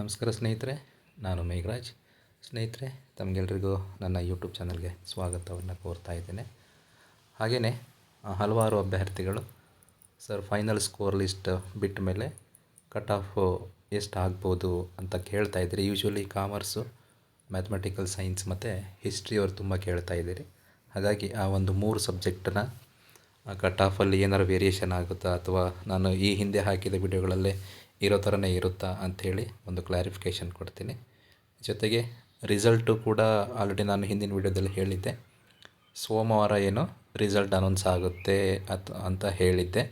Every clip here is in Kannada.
ನಮಸ್ಕಾರ ಸ್ನೇಹಿತರೆ, ನಾನು ಮೇಘರಾಜ್. ಸ್ನೇಹಿತರೆ, ತಮಗೆಲ್ರಿಗೂ ನನ್ನ ಯೂಟ್ಯೂಬ್ ಚಾನಲ್ಗೆ ಸ್ವಾಗತವನ್ನು ಕೋರ್ತಾ ಇದ್ದೇನೆ. ಹಾಗೆಯೇ ಹಲವಾರು ಅಭ್ಯರ್ಥಿಗಳು, ಸರ್, ಫೈನಲ್ ಸ್ಕೋರ್ ಲಿಸ್ಟ್ ಬಿಟ್ಟ ಮೇಲೆ ಕಟ್ ಆಫ್ ಎಷ್ಟು ಆಗ್ಬೋದು ಅಂತ ಕೇಳ್ತಾ ಇದ್ದೀರಿ. ಯೂಶ್ವಲಿ ಕಾಮರ್ಸು, ಮ್ಯಾಥಮೆಟಿಕಲ್ ಸೈನ್ಸ್ ಮತ್ತು ಹಿಸ್ಟ್ರಿ ಅವ್ರು ತುಂಬ ಕೇಳ್ತಾ ಇದ್ದೀರಿ. ಹಾಗಾಗಿ ಆ ಒಂದು ಮೂರು ಸಬ್ಜೆಕ್ಟನ್ನ ಕಟ್ ಆಫಲ್ಲಿ ಏನಾರು ವೇರಿಯೇಷನ್ ಆಗುತ್ತಾ ಅಥವಾ ನಾನು ಈ ಹಿಂದೆ ಹಾಕಿದ ವಿಡಿಯೋಗಳಲ್ಲಿ ಇರೋ ಥರನೇ ಇರುತ್ತಾ ಅಂಥೇಳಿ ಒಂದು ಕ್ಲಾರಿಫಿಕೇಷನ್ ಕೊಡ್ತೀನಿ. ಜೊತೆಗೆ ರಿಸಲ್ಟು ಕೂಡ ಆಲ್ರೆಡಿ ನಾನು ಹಿಂದಿನ ವಿಡಿಯೋದಲ್ಲಿ ಹೇಳಿದ್ದೆ. ಸೋಮವಾರ ಏನು ರಿಸಲ್ಟ್ ಅನೌನ್ಸ್ ಆಗುತ್ತೆ ಅತ್, ಅಂತ ಹೇಳಿದ್ದೆ.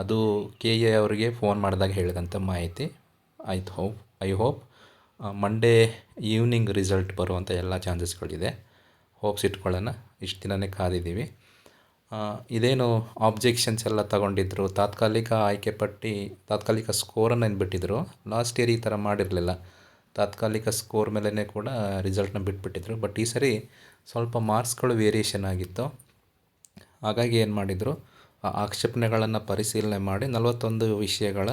ಅದು ಕೆ ಎ ಅವರಿಗೆ ಫೋನ್ ಮಾಡಿದಾಗ ಹೇಳಿದಂಥ ಮಾಹಿತಿ. ಆಯ್ತು hope I hope Monday evening result ಬರುವಂಥ ಎಲ್ಲ ಚಾನ್ಸಸ್ಗಳಿದೆ ಹೋಪ್ಸ್ ಇಟ್ಕೊಳ್ಳೋಣ. ಇಷ್ಟು ದಿನವೇ ಕಾದಿದ್ದೀವಿ. ಇದೇನು ಆಬ್ಜೆಕ್ಷನ್ಸ್ ಎಲ್ಲ ತಗೊಂಡಿದ್ರು? ತಾತ್ಕಾಲಿಕ ಆಯ್ಕೆ ಪಟ್ಟಿ, ತಾತ್ಕಾಲಿಕ ಸ್ಕೋರನ್ನು ಏನು ಬಿಟ್ಟಿದ್ರು ಲಾಸ್ಟ್ ಇಯರ್ ಈ ಥರ ಮಾಡಿರಲಿಲ್ಲ. ತಾತ್ಕಾಲಿಕ ಸ್ಕೋರ್ ಮೇಲೇ ಕೂಡ ರಿಸಲ್ಟ್ನ ಬಿಟ್ಬಿಟ್ಟಿದ್ರು. ಬಟ್ ಈ ಸರಿ ಸ್ವಲ್ಪ ಮಾರ್ಕ್ಸ್ಗಳು ವೇರಿಯೇಷನ್ ಆಗಿತ್ತು. ಹಾಗಾಗಿ ಏನು ಮಾಡಿದರು? ಆಕ್ಷೇಪಣೆಗಳನ್ನು ಪರಿಶೀಲನೆ ಮಾಡಿ ನಲವತ್ತೊಂದು ವಿಷಯಗಳ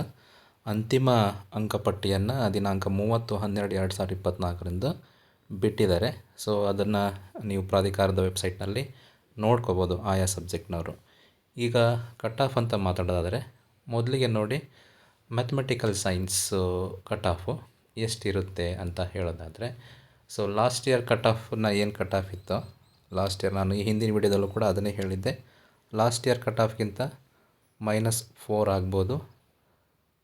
ಅಂತಿಮ ಅಂಕಪಟ್ಟಿಯನ್ನು ದಿನಾಂಕ ಮೂವತ್ತು, ಹನ್ನೆರಡು, ಎರಡು ಸಾವಿರದ ಇಪ್ಪತ್ತ್ನಾಲ್ಕರಿಂದ ಬಿಟ್ಟಿದ್ದಾರೆ. ಸೊ ಅದನ್ನು ನೀವು ಪ್ರಾಧಿಕಾರದ ವೆಬ್ಸೈಟ್ನಲ್ಲಿ ನೋಡ್ಕೋಬೋದು ಆಯಾ ಸಬ್ಜೆಕ್ಟ್ನವರು. ಈಗ ಕಟ್ ಆಫ್ ಅಂತ ಮಾತಾಡೋದಾದರೆ ಮೊದಲಿಗೆ ನೋಡಿ ಮ್ಯಾಥಮೆಟಿಕಲ್ ಸೈನ್ಸು ಕಟ್ ಆಫು ಎಷ್ಟಿರುತ್ತೆ ಅಂತ ಹೇಳೋದಾದರೆ ಸೊ ಲಾಸ್ಟ್ ಇಯರ್ ಕಟ್ ಆಫನ್ನ ಏನು ಕಟ್ ಆಫ್ ಇತ್ತು? ಲಾಸ್ಟ್ ಇಯರ್ ನಾನು ಈ ಹಿಂದಿನ ವಿಡಿಯೋದಲ್ಲೂ ಕೂಡ ಅದನ್ನೇ ಹೇಳಿದ್ದೆ. ಲಾಸ್ಟ್ ಇಯರ್ ಕಟ್ ಆಫ್ಗಿಂತ ಮೈನಸ್ ಫೋರ್ ಆಗ್ಬೋದು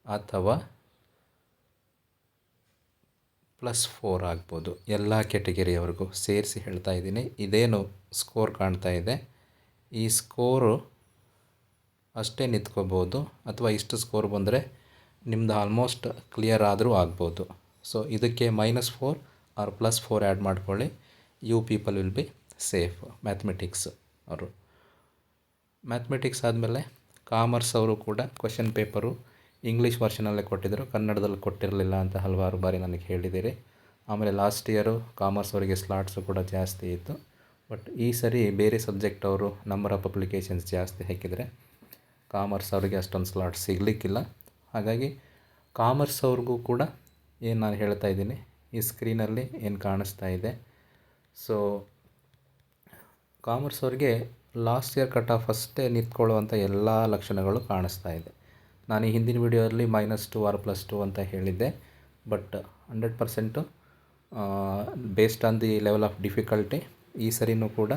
ಅಥವಾ ಪ್ಲಸ್ ಫೋರ್ ಆಗ್ಬೋದು. ಎಲ್ಲ ಕೆಟಗರಿಯವ್ರಿಗೂ ಸೇರಿಸಿ ಹೇಳ್ತಾ ಇದ್ದೀನಿ. ಇದೇನು ಸ್ಕೋರ್ ಕಾಣ್ತಾ ಇದೆ. ಈ ಸ್ಕೋರು ಅಷ್ಟೇ ನಿಂತ್ಕೋಬೋದು ಅಥವಾ ಇಷ್ಟು ಸ್ಕೋರ್ ಬಂದರೆ ನಿಮ್ಮದು ಆಲ್ಮೋಸ್ಟ್ ಕ್ಲಿಯರ್ ಆದರೂ ಆಗ್ಬೋದು. ಸೊ ಇದಕ್ಕೆ minus four or plus four add ಮಾಡ್ಕೊಳ್ಳಿ. You people will be safe mathematics ಅವರು. ಮ್ಯಾಥಮೆಟಿಕ್ಸ್ ಆದಮೇಲೆ ಕಾಮರ್ಸ್ ಅವರು ಕೂಡ ಕ್ವಶನ್ ಪೇಪರು ಇಂಗ್ಲೀಷ್ ವರ್ಷನಲ್ಲೇ ಕೊಟ್ಟಿದ್ದರು. ಕನ್ನಡದಲ್ಲಿ ಕೊಟ್ಟಿರಲಿಲ್ಲ ಅಂತ ಹಲವಾರು ಬಾರಿ ನನಗೆ ಹೇಳಿದ್ದೀರಿ ಆಮೇಲೆ ಲಾಸ್ಟ್ ಇಯರು ಕಾಮರ್ಸ್ ಅವರಿಗೆ ಸ್ಲಾಟ್ಸು ಕೂಡ ಜಾಸ್ತಿ ಇತ್ತು. ಬಟ್ ಈ ಸರಿ ಬೇರೆ ಸಬ್ಜೆಕ್ಟ್ ಅವರು ನಂಬರ್ ಆಫ್ ಅಪ್ಲಿಕೇಶನ್ಸ್ ಜಾಸ್ತಿ ಹಾಕಿದರೆ ಕಾಮರ್ಸ್ ಅವರಿಗೆ ಅಷ್ಟೊಂದು ಸ್ಲಾಟ್ ಸಿಗಲಿಕ್ಕಿಲ್ಲ. ಹಾಗಾಗಿ ಕಾಮರ್ಸ್ ಅವ್ರಿಗೂ ಕೂಡ ಏನು ನಾನು ಹೇಳ್ತಾ ಇದ್ದೀನಿ, ಈ ಸ್ಕ್ರೀನಲ್ಲಿ ಏನು ಕಾಣಿಸ್ತಾ ಇದೆ. ಸೊ ಕಾಮರ್ಸ್ ಅವ್ರಿಗೆ ಲಾಸ್ಟ್ ಇಯರ್ ಕಟ್ ಆಫ್ ಅಷ್ಟೇ ನಿಂತ್ಕೊಳ್ಳುವಂಥ ಎಲ್ಲ ಲಕ್ಷಣಗಳು ಕಾಣಿಸ್ತಾ ಇದೆ. ನಾನು ಈ ಹಿಂದಿನ ವೀಡಿಯೋದಲ್ಲಿ minus two or plus two ಅಂತ ಹೇಳಿದ್ದೆ. But hundred percent based on the level of difficulty ಈ ಸರಿನೂ ಕೂಡ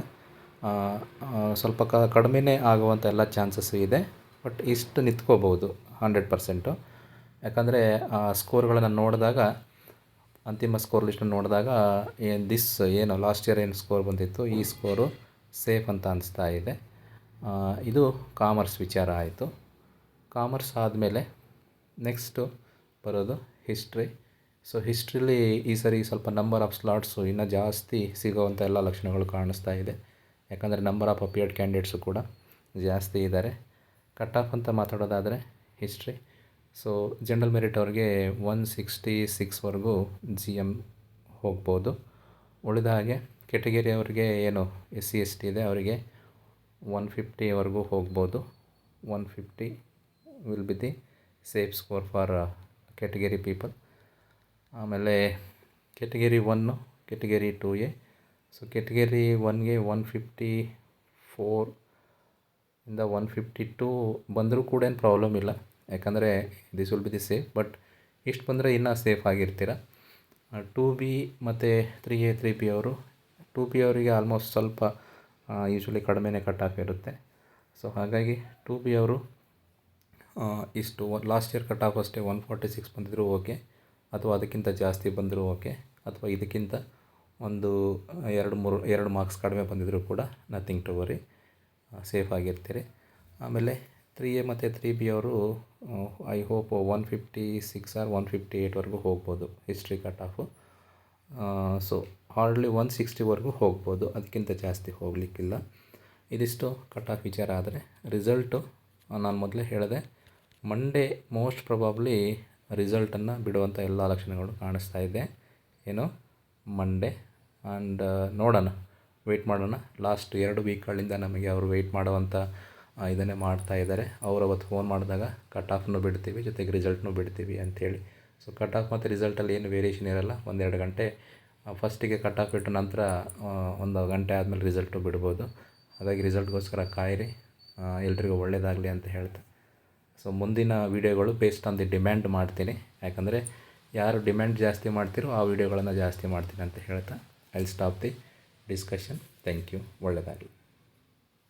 ಸ್ವಲ್ಪ ಕ, ಕಡಿಮೆನೇ ಆಗುವಂಥ ಎಲ್ಲ ಚಾನ್ಸಸ್ ಇದೆ. ಬಟ್ ಇಷ್ಟು ನಿಂತ್ಕೋಬೋದು ಹಂಡ್ರೆಡ್ ಪರ್ಸೆಂಟು ಯಾಕಂದರೆ, ಆ ಸ್ಕೋರ್ಗಳನ್ನು ನೋಡಿದಾಗ, ಅಂತಿಮ ಸ್ಕೋರ್ ಲಿಸ್ಟನ್ನು ನೋಡಿದಾಗ ಏನು ದಿಸ್ ಏನು ಲಾಸ್ಟ್ ಇಯರ್ ಏನು ಸ್ಕೋರ್ ಬಂದಿತ್ತು, ಈ ಸ್ಕೋರು ಸೇಫ್ ಅಂತ ಅನಿಸ್ತಾ ಇದೆ. ಇದು ಕಾಮರ್ಸ್ ವಿಚಾರ ಆಯಿತು. ಕಾಮರ್ಸ್ ಆದಮೇಲೆ ನೆಕ್ಸ್ಟು ಬರೋದು ಹಿಸ್ಟ್ರಿ. ಸೊ ಹಿಸ್ಟ್ರಿಲಿ ಈ ಸರಿ ಸ್ವಲ್ಪ ನಂಬರ್ ಆಫ್ ಸ್ಲಾಟ್ಸು ಇನ್ನೂ ಜಾಸ್ತಿ ಸಿಗೋವಂಥ ಎಲ್ಲ ಲಕ್ಷಣಗಳು ಕಾಣಿಸ್ತಾ ಇದೆ. ಯಾಕಂದರೆ ನಂಬರ್ ಆಫ್ ಅಪಿಯರ್ಡ್ ಕ್ಯಾಂಡಿಡೇಟ್ಸು ಕೂಡ ಜಾಸ್ತಿ ಇದ್ದಾರೆ ಕಟ್ ಆಫ್ ಅಂತ ಮಾತಾಡೋದಾದರೆ ಹಿಸ್ಟ್ರಿ. ಸೊ ಜನರಲ್ ಮೆರಿಟ್ ಅವ್ರಿಗೆ ಒನ್ ಸಿಕ್ಸ್ಟಿ ಸಿಕ್ಸ್ವರೆಗೂ ಜಿ ಎಂ ಹೋಗ್ಬೋದು. ಉಳಿದ ಹಾಗೆ ಕೆಟಗರಿ ಅವ್ರಿಗೆ ಏನು ಎಸ್ ಸಿ ಎಸ್ ಟಿ ಇದೆ, ಅವರಿಗೆ ಒನ್ ಫಿಫ್ಟಿವರೆಗೂ ಹೋಗ್ಬೋದು. One fifty will be the safe score for category people ಆಮೇಲೆ category one category two A so category ಒನ್ಗೆ one fifty four ಇಂದ ಒನ್ ಫಿಫ್ಟಿ ಟೂ ಬಂದರೂ ಕೂಡ ಏನು ಪ್ರಾಬ್ಲಮ್ ಇಲ್ಲ. ಯಾಕಂದರೆ this will be the safe but ಇಷ್ಟು ಬಂದರೆ ಇನ್ನೂ ಸೇಫ್ ಆಗಿರ್ತೀರ. ಟೂ ಬಿ ಮತ್ತು ತ್ರೀ ಎ ತ್ರೀ ಬಿ ಅವರು ಟೂ ಬಿ ಅವರಿಗೆ ಆಲ್ಮೋಸ್ಟ್ ಸ್ವಲ್ಪ ಯೂಶ್ವಲಿ ಕಡಿಮೆನೇ ಕಟ್ ಆಫ್ ಇರುತ್ತೆ. ಸೊ ಹಾಗಾಗಿ ಟೂ ಬಿ ಅವರು ಇಷ್ಟು ಲಾಸ್ಟ್ ಇಯರ್ ಕಟ್ ಆಫ್ ಅಷ್ಟೇ ಒನ್ ಫಾರ್ಟಿ ಸಿಕ್ಸ್ ಬಂದಿದ್ರು ಓಕೆ ಅಥವಾ ಅದಕ್ಕಿಂತ ಜಾಸ್ತಿ ಬಂದರೂ ಓಕೆ ಅಥವಾ ಇದಕ್ಕಿಂತ ಒಂದು ಎರಡು ಮೂರು, ಎರಡು ಮಾರ್ಕ್ಸ್ ಕಡಿಮೆ ಬಂದಿದ್ದರೂ ಕೂಡ ನಥಿಂಗ್ ಟು ವರಿ ಸೇಫ್ ಆಗಿರ್ತೀರಿ. ಆಮೇಲೆ ತ್ರೀ ಎ ಮತ್ತು ತ್ರೀ ಬಿ ಅವರು I hope one fifty six or one fifty ಏಯ್ಟ್ವರೆಗೂ ಹೋಗ್ಬೋದು history cut off so hardly one ಸಿಕ್ಸ್ಟಿವರೆಗೂ ಹೋಗ್ಬೋದು, ಅದಕ್ಕಿಂತ ಜಾಸ್ತಿ ಹೋಗಲಿಕ್ಕಿಲ್ಲ. ಇದಿಷ್ಟು ಕಟ್ ಆಫ್ ವಿಚಾರ ಆದರೆ ರಿಸಲ್ಟು ನಾನು ಮೊದಲೇ ಹೇಳಿದೆ. ಮಂಡೇ ಮೋಸ್ಟ್ ಪ್ರೊಬಾಬ್ಲಿ ರಿಸಲ್ಟನ್ನು ಬಿಡುವಂಥ ಎಲ್ಲ ಲಕ್ಷಣಗಳು ಕಾಣಿಸ್ತಾ ಇದೆ. ಏನು? ಮಂಡೇ ಆ್ಯಂಡ್ ನೋಡೋಣ. ವೆಯ್ಟ್ ಮಾಡೋಣ. ಲಾಸ್ಟ್ ಎರಡು ವೀಕ್ಗಳಿಂದ ನಮಗೆ ಅವರು ವೆಯ್ಟ್ ಮಾಡುವಂಥ ಇದನ್ನೇ ಮಾಡ್ತಾ ಇದ್ದಾರೆ. ಅವ್ರು ಅವತ್ತು ಫೋನ್ ಮಾಡಿದಾಗ ಕಟ್ ಆಫ್ನೂ ಬಿಡ್ತೀವಿ, ಜೊತೆಗೆ ರಿಸಲ್ಟ್ನೂ ಬಿಡ್ತೀವಿ ಅಂಥೇಳಿ ಸೊ ಕಟ್ ಆಫ್ ಮತ್ತು ರಿಸಲ್ಟಲ್ಲಿ ಏನು ವೇರಿಯೇಷನ್ ಇರಲ್ಲ. ಒಂದೆರಡು ಗಂಟೆ ಫಸ್ಟಿಗೆ ಕಟ್ ಆಫ್ ಬಿಟ್ಟ ನಂತರ ಒಂದು ಗಂಟೆ ಆದಮೇಲೆ ರಿಸಲ್ಟು ಬಿಡ್ಬೋದು. ಹಾಗಾಗಿ ರಿಸಲ್ಟ್ಗೋಸ್ಕರ ಕಾಯಿರಿ. ಎಲ್ರಿಗೂ ಒಳ್ಳೆಯದಾಗಲಿ ಅಂತ ಹೇಳ್ತಾ ಸೊ ಮುಂದಿನ ವೀಡಿಯೋಗಳು ಬೇಸ್ಡ್ ಆನ್ ದಿ ಡಿಮ್ಯಾಂಡ್ ಮಾಡ್ತೀನಿ. ಯಾಕಂದರೆ ಯಾರು ಡಿಮ್ಯಾಂಡ್ ಜಾಸ್ತಿ ಮಾಡ್ತೀರೋ ಆ ವೀಡಿಯೋಗಳನ್ನು ಜಾಸ್ತಿ ಮಾಡ್ತೀನಿ ಅಂತ ಹೇಳ್ತಾ I stop the discussion thank you ಒಳ್ಳೆಯದಾಗಲಿ